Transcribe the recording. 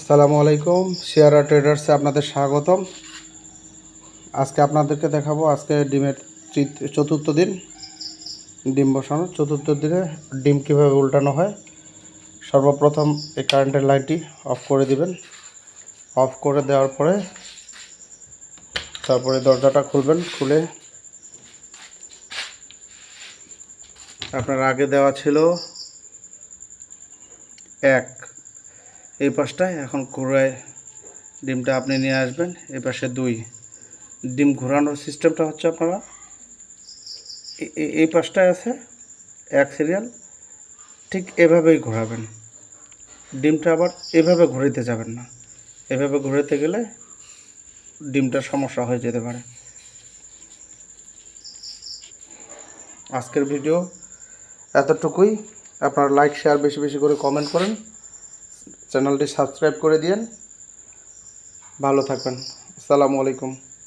আসসালামু আলাইকুম। শেয়ারা ট্রেডার্সে আপনাদের স্বাগতম। আজকে আপনাদেরকে দেখাবো আজকে ডিমের চতুর্থ দিন। ডিম বসানো। চতুর্থ দিনে ডিম কীভাবে উল্টানো হয়, সর্বপ্রথম এই কারেন্টের লাইনটি অফ করে দিবেন। অফ করে দেওয়ার পরে তারপরে দরজাটা খুলবেন, খুলে আপনার আগে দেওয়া ছিল এক এই পাশটায় এখন ঘোরায় ডিমটা আপনি নিয়ে আসবেন এই পাশে দুই। ডিম ঘোরানোর সিস্টেমটা হচ্ছে আপনারা এই পাশটায় আছে এক সিরিয়াল, ঠিক এভাবেই ঘোরাবেন। ডিমটা আবার এভাবে ঘুরাইতে যাবেন না। এভাবে ঘুরাইতে গেলে ডিমটার সমস্যা হয়ে যেতে পারে। আজকের ভিডিও এতটুকুই। আপনারা লাইক শেয়ার বেশি বেশি করে কমেন্ট করেন। চ্যানেলটি সাবস্ক্রাইব করে দিয়েন। ভালো থাকবেন। আসসালামু আলাইকুম।